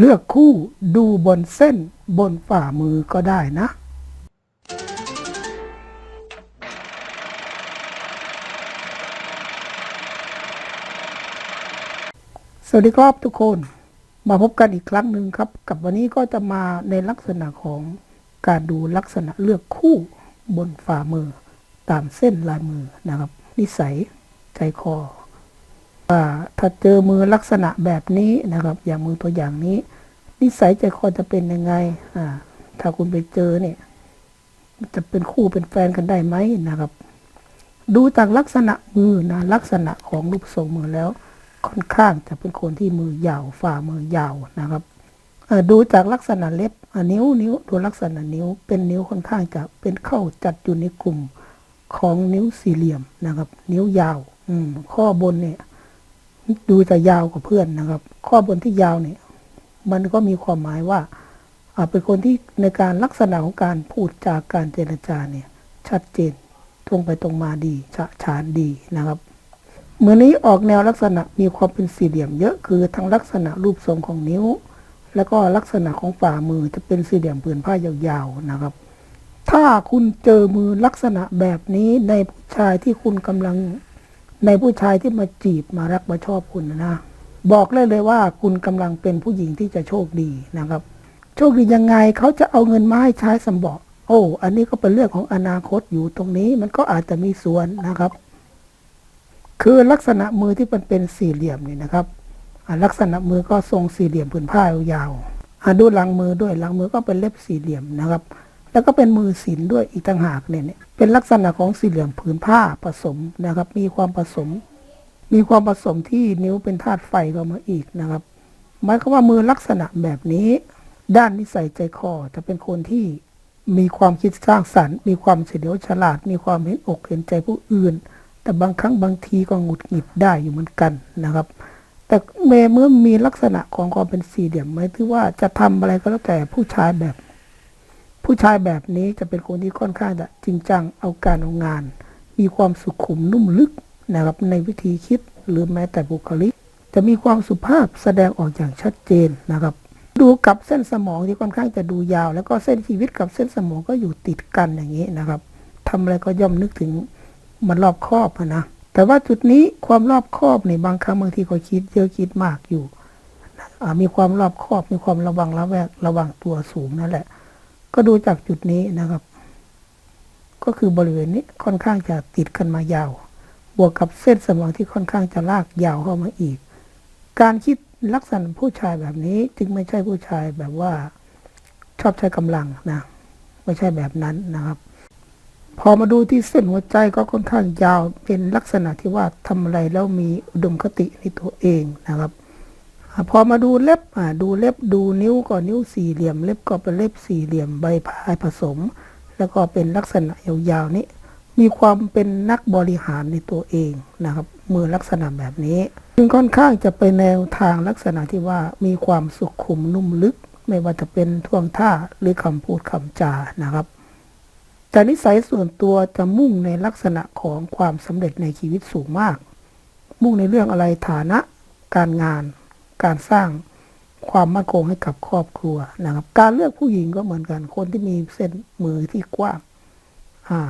เลือกคู่ดูบนเส้นบนฝ่ามือก็ได้นะ สวัสดีครับทุกคน มาพบกันอีกครั้งหนึ่งครับ กับวันนี้ก็จะมาในลักษณะของการดูลักษณะเลือกคู่บนฝ่ามือ ตามเส้นลายมือนะครับ นิสัยใจคอ ว่าถ้าเจอมือลักษณะแบบนี้นะครับ อย่างมือตัวอย่างนี้นิสัยใจคอจะเป็นยังไง อ่า ถ้าคุณไปเจอเนี่ย จะเป็นคู่เป็นแฟนกันได้ไหมนะครับ ดูจากลักษณะมือนะลักษณะของรูปทรงมือแล้ว ค่อนข้างจะเป็นคนที่มือยาวฝ่ามือยาวนะครับดูจากลักษณะเล็บนิ้วนิ้วดูลักษณะนิ้ว เป็นนิ้วค่อนข้างจะเป็นเข้าจัดอยู่ในกลุ่มของนิ้วสี่เหลี่ยมนะครับ นิ้วยาว อืม ข้อบนเนี่ย ดูจะยาวกว่าเพื่อนนะครับ ข้อบนที่ยาวเนี่ยมันก็มีความหมายว่าเป็นคนที่ในการลักษณะของการพูดจากการเจรจาเนี่ย ชัดเจนตรงไปตรงมาดีฉะฉานดีนะครับเหมือนนี้ออกแนวลักษณะมีความเป็นสี่เหลี่ยมเยอะคือทั้งลักษณะรูปทรงของนิ้ว แล้วก็ลักษณะของฝ่ามือจะเป็นสี่เหลี่ยมผืนผ้ายาวๆนะครับ ถ้าคุณเจอมือลักษณะแบบนี้ในผู้ชายที่คุณกำลัง ในผู้ชายที่มาจีบมารักมาชอบคุณนะ บอกเลยเลยว่าคุณกำลังเป็นผู้หญิงที่จะโชคดีนะครับ โชคดียังไงเขาจะเอาเงินมาให้ใช้สำบอกโอ้ อันนี้ก็เป็นเรื่องของอนาคตอยู่ตรงนี้มันก็อาจจะมีส่วนนะครับ คือลักษณะมือที่มันเป็นสี่เหลี่ยมนี่นะครับลักษณะมือก็ทรงสี่เหลี่ยมผืนผ้ายาวดูหลังมือด้วยหลังมือก็เป็นเล็บสี่เหลี่ยมนะครับ แล้วก็เป็นมือศิลด้วยอีกต่างหากเนี่ยเป็นลักษณะของสี่เหลี่ยมผืนผ้าผสมนะครับ มีความผสม มีความผสมที่นิ้วเป็นธาตุไฟเข้ามาอีกนะครับหมายความว่ามือลักษณะแบบนี้ ด้านนิสัยใจคอจะเป็นคนที่มีความคิดสร้างสรรค์ มีความเฉลียวฉลาด มีความเห็นอกเห็นใจผู้อื่น แต่บางครั้งบางทีก็หงุดหงิดได้อยู่เหมือนกันนะครับ แต่เมื่อมือมีลักษณะของความเป็นสี่เหลี่ยมหมายถึงว่าจะทำอะไรก็แล้วแต่ผู้ชายแบบ ผู้ชายแบบนี้จะเป็นคนที่ค่อนข้างจะจริงจังเอาการเอางาน มีความสุขุมนุ่มลึกนะครับในวิธีคิดหรือแม้แต่บุคลิก จะมีความสุภาพแสดงออกอย่างชัดเจนนะครับ ดูกับเส้นสมองที่ค่อนข้างจะดูยาว แล้วก็เส้นชีวิตกับเส้นสมองก็อยู่ติดกันอย่างนี้นะครับทำอะไรก็ย่อมนึกถึงมันรอบครอบนะแต่ว่าจุดนี้ความรอบครอบในบางครั้งบางทีก็คิดเยอะคิดมากอยู่มีความรอบครอบมีความระวังระแวกระวังตัวสูงนั่นแหละ ก็ดูจากจุดนี้นะครับ ก็คือบริเวณนี้ค่อนข้างจะติดกันมายาว บวกกับเส้นสมองที่ค่อนข้างจะลากยาวเข้ามาอีก การคิดลักษณะผู้ชายแบบนี้จึงไม่ใช่ผู้ชายแบบว่าชอบใช้กำลังนะ ไม่ใช่แบบนั้นนะครับ พอมาดูที่เส้นหัวใจก็ค่อนข้างยาวเป็นลักษณะที่ว่าทำอะไรแล้วมีอุดมคติในตัวเองนะครับ พอมาดูเล็บดูเล็บดูนิ้วก็นิ้วสี่เหลี่ยม เล็บก็เป็นเล็บสี่เหลี่ยมใบพายผสม แล้วก็เป็นลักษณะยาวๆนี้ มีความเป็นนักบริหารในตัวเองนะครับมือลักษณะแบบนี้จึงค่อนข้างจะไปแนวทางลักษณะที่ว่ามีความสุขุมนุ่มลึก ไม่ว่าจะเป็นท่วงท่าหรือคำพูดคำจานะครับแต่นิสัยส่วนตัวจะมุ่งในลักษณะของความสำเร็จในชีวิตสูงมาก มุ่งในเรื่องอะไรฐานะ การงาน การสร้างความมั่นคงให้กับครอบครัวนะครับ การเลือกผู้หญิงก็เหมือนกัน คนที่มีเส้นมือที่กว้างอ่า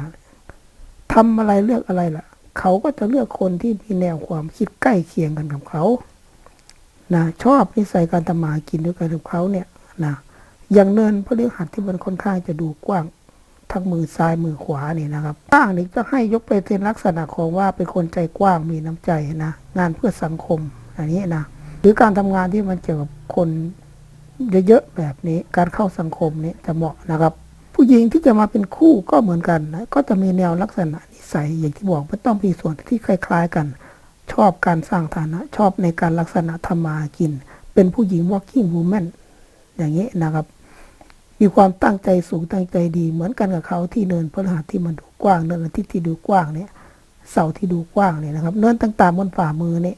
ทำอะไรเลือกอะไรล่ะ เขาก็จะเลือกคนที่มีแนวความคิดใกล้เคียงกันกับเขานะชอบนิสัยการทำมากินด้วยกันกับเขาเนี่ยนะอย่างเนินพฤหัสที่มันค่อนข้างจะดูกว้างทั้งมือซ้ายมือขวาเนี่ยนะครับกว้างนี่จะให้ยกไปเป็นลักษณะของว่าเป็นคนใจกว้างมีน้ำใจนะ งานเพื่อสังคมอันนี้นะ รือการทำงานที่มันเกี่ยวกับคนเยอะๆแบบนี้การเข้าสังคมนี้จะเหมาะนะครับ ผู้หญิงที่จะมาเป็นคู่ก็เหมือนกันนะก็จะมีแนวลักษณะนิสัยอย่างที่บอกมันต้องมีส่วนที่คล้าย ๆ กัน ชอบการสร้างฐานะ ชอบในการลักษณะทำมากิน เป็นผู้หญิง working woman อย่างนี้นะครับ มีความตั้งใจสูงตั้งใจดี เหมือนกันกับเขาที่เนินพฤหัสที่มันดูกว้างเนินอาทิตย์ที่ดูกว้างเนี่ยเสาที่ดูกว้างเนี่ยนะครับ เนินต่างๆบนฝ่ามือเนี่ย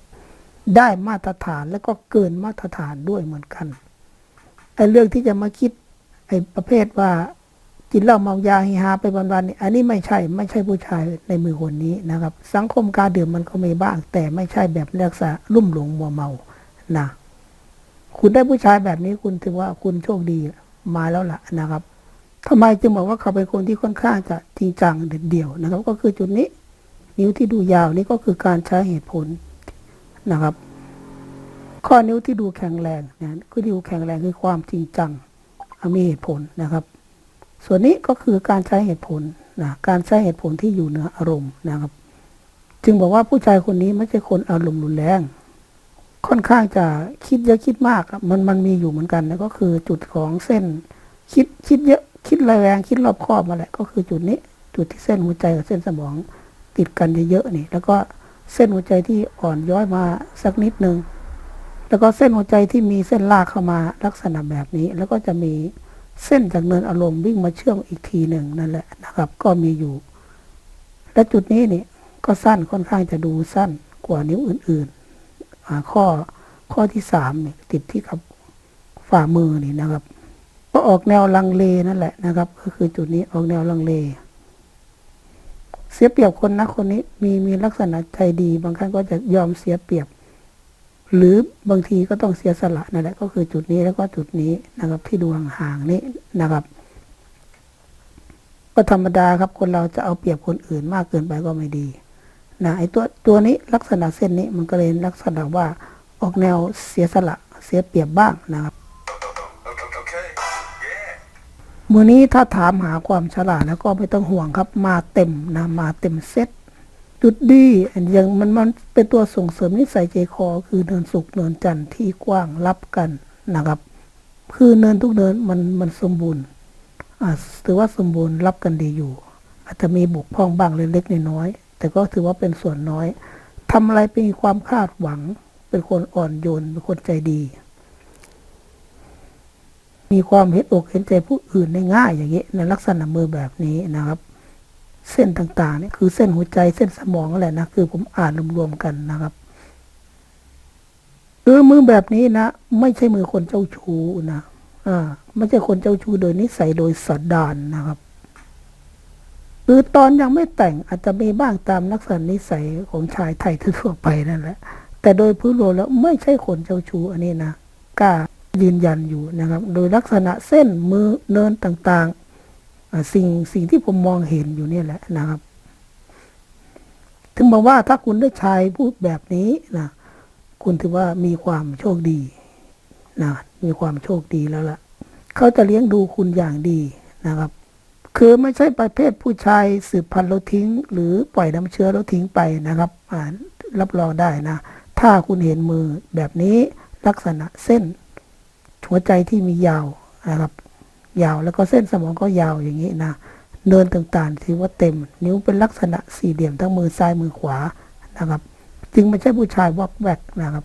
ได้มาตรฐานแล้วก็เกินมาตรฐานด้วยเหมือนกันไอ้เรื่องที่จะมาคิดไอ้ประเภทว่ากินเหล้าเมายาฮิฮาไปวันๆเนี่ยอันนี้ไม่ใช่ไม่ใช่ผู้ชายในมือคนนี้นะครับ สังคมการดื่มมันก็มีบ้าง แต่ไม่ใช่แบบลักษณะลุ่มหลงมัวเมานะคุณได้ผู้ชายแบบนี้คุณถือว่าคุณโชคดีมาแล้วล่ะนะครับทำไมจึงบอกว่าเขาเป็นคนที่ค่อนข้างจะจริงจังเด็ดเดี่ยวนะครับ ก็คือจุดนี้ นิ้วที่ดูยาวนี่ก็คือการใช้เหตุผล นะครับ ข้อนิ้วที่ดูแข็งแรงนะคือดูแข็งแรงคือความจริงจังมีเหตุผลนะครับ ส่วนนี้ก็คือการใช้เหตุผลนะการใช้เหตุผลที่อยู่เหนืออารมณ์นะครับ จึงบอกว่าผู้ชายคนนี้ไม่ใช่คนอารมณ์รุนแรง ค่อนข้างจะคิดเยอะคิดมากมันมันมีอยู่เหมือนกันนะก็คือจุดของเส้น คิดคิดเยอะคิดแรงคิดรอบคอบมาแหละก็คือจุดนี้ จุดที่เส้นหัวใจกับเส้นสมองติดกันเยอะๆนี่ แล้วก็ เส้นหัวใจที่อ่อนย้อยมาสักนิดหนึ่งแล้วก็เส้นหัวใจที่มีเส้นลากเข้ามาลักษณะแบบนี้ แล้วก็จะมีเส้นจากเนินอารมณ์วิ่งมาเชื่อมอีกทีหนึ่งนั่นแหละนะครับ ก็มีอยู่ และจุดนี้นี่ก็สั้นค่อนข้างจะดูสั้นกว่านิ้วอื่นๆข้อข้อที่สามนี่ติดที่กับฝ่ามือนี่นะครับ ก็ออกแนวลังเลนั่นแหละนะครับ ก็คือจุดนี้ออกแนวลังเล เสียเปรียบคนนะคนนี้มีมีลักษณะใจดี บางครั้งก็จะยอมเสียเปรียบ หรือบางทีก็ต้องเสียสละนั่นแหละก็คือจุดนี้แล้วก็จุดนี้นะครับ ที่ดูห่างๆนี้นะครับ ก็ธรรมดาครับ คนเราจะเอาเปรียบคนอื่นมากเกินไปก็ไม่ดีนะไอ้ตัวตัวนี้ลักษณะเส้นนี้มันก็เลยลักษณะว่าออกแนวเสียสละเสียเปรียบบ้างนะครับ มือนี้ถ้าถามหาความฉลาดแล้วก็ไม่ต้องห่วงครับ มาเต็มนะมาเต็มเซตจุดดีอันยังมันมันเป็นตัวส่งเสริมนิสัยใจคอ คือเนินสุขเนินจันทร์ที่กว้างรับกันนะครับ คือเนินทุกเนินมันมันสมบูรณ์อ่าถือว่าสมบูรณ์รับกันดีอยู่ อาจจะมีบุกพ่องบ้างเล็กๆน้อยๆแต่ก็ถือว่าเป็นส่วนน้อยทำอะไรเป็นความคาดหวัง เป็นคนอ่อนโยนเป็นคนใจดี มีความเห็นอกเห็นใจผู้อื่นได้ง่ายอย่างนี้ในลักษณะมือแบบนี้นะครับ เส้นต่างๆนี่คือเส้นหัวใจเส้นสมองนั่นแหละนะคือผมอ่านรวมๆกันนะครับคือมือแบบนี้นะ ไม่ใช่มือคนเจ้าชู้นะอ่าไม่ใช่คนเจ้าชู้โดยนิสัยโดยสันดานนะครับคือตอนยังไม่แต่งอาจจะมีบ้างตามลักษณะนิสัยของชายไทยทั่วไปนั่นแหละ แต่โดยพื้นรวมแล้วไม่ใช่คนเจ้าชู้อันนี้นะกล้า ยืนยันอยู่นะครับ โดยลักษณะเส้นมือเนินต่างๆ สิ่งสิ่งที่ผมมองเห็นอยู่เนี่ยแหละนะครับ ถึงบอกว่าถ้าคุณได้ชายพูดแบบนี้นะคุณถือว่ามีความโชคดีนะมีความโชคดีแล้วล่ะ เขาจะเลี้ยงดูคุณอย่างดีนะครับ คือไม่ใช่ประเภทผู้ชายสืบพันธุ์แล้วทิ้ง หรือปล่อยน้ำเชื้อแล้วทิ้งไปนะครับรับรองได้นะ ถ้าคุณเห็นมือแบบนี้ลักษณะเส้น หัวใจที่มียาวนะครับ ยาวแล้วก็เส้นสมองก็ยาวอย่างนี้นะเนินต่างๆถือว่าเต็ม นิ้วเป็นลักษณะสี่เหลี่ยมทั้งมือซ้ายมือขวานะครับ จึงไม่ใช่ผู้ชายวอกแวกนะครับ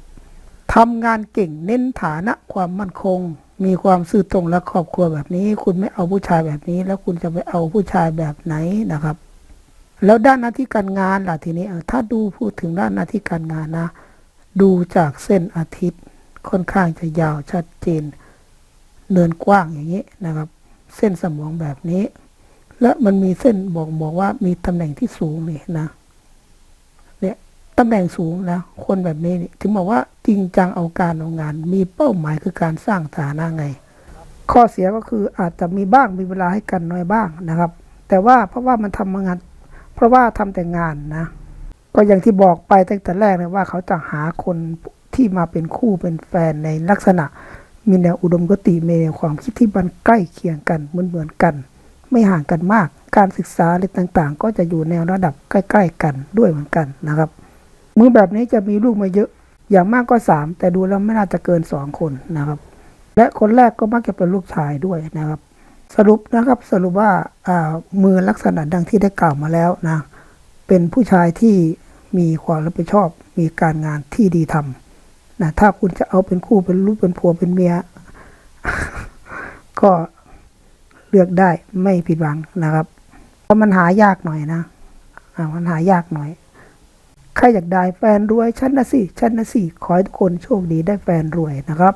ทำงานเก่งเน้นฐานะความมั่นคง มีความซื่อตรงและครอบครัวแบบนี้ คุณไม่เอาผู้ชายแบบนี้ แล้วคุณจะไปเอาผู้ชายแบบไหนนะครับ แล้วด้านหน้าที่การงานล่ะทีนี้ถ้าดูพูดถึงด้านหน้าที่การงานนะ ดูจากเส้นอาทิตย์ ค่อนข้างจะยาวชัดเจน เนินกว้างอย่างนี้นะครับ เส้นสมองแบบนี้ และมันมีเส้นบอกบอกว่ามีตำแหน่งที่สูงนี่นะเนี่ยตำแหน่งสูงนะคนแบบนี้นี่ถึงบอกว่าจริงจังเอาการเอางาน มีเป้าหมายคือการสร้างฐานะไง ข้อเสียก็คืออาจจะมีบ้างมีเวลาให้กันน้อยบ้างนะครับ แต่ว่าเพราะว่ามันทำงาน เพราะว่าทำแต่งานนะก็อย่างที่บอกไปตั้งแต่แรกเลยว่าเขาจะหาคน ที่มาเป็นคู่เป็นแฟนในลักษณะ มีแนวอุดมคติมีแนวความคิดที่มันใกล้เคียงกันเหมือนเหมือนกัน ไม่ห่างกันมาก การศึกษาอะไรต่างๆ ก็จะอยู่แนวระดับใกล้ ๆ กันด้วยเหมือนกันนะครับมือแบบนี้จะมีลูกมาเยอะอย่างมากก็สามแต่ดูแล้วไม่น่าจะเกินสองคนนะครับ และคนแรกก็มักจะเป็นลูกชายด้วยนะครับ สรุปนะครับสรุปว่าอ่ามือลักษณะดังที่ได้กล่าวมาแล้วนะเป็นผู้ชายที่มีความรับผิดชอบ มีการงานที่ดีทำ นะถ้าคุณจะเอาเป็นคู่เป็นลูกเป็นผัวเป็นเมีย ก็เลือกได้ไม่ผิดหวังนะครับ เพราะมันหายากหน่อยนะอ่ามันหายากหน่อย ใครอยากได้แฟนรวย ฉันนะสิฉันนะสิขอให้ทุกคนโชคดีได้แฟนรวยนะครับ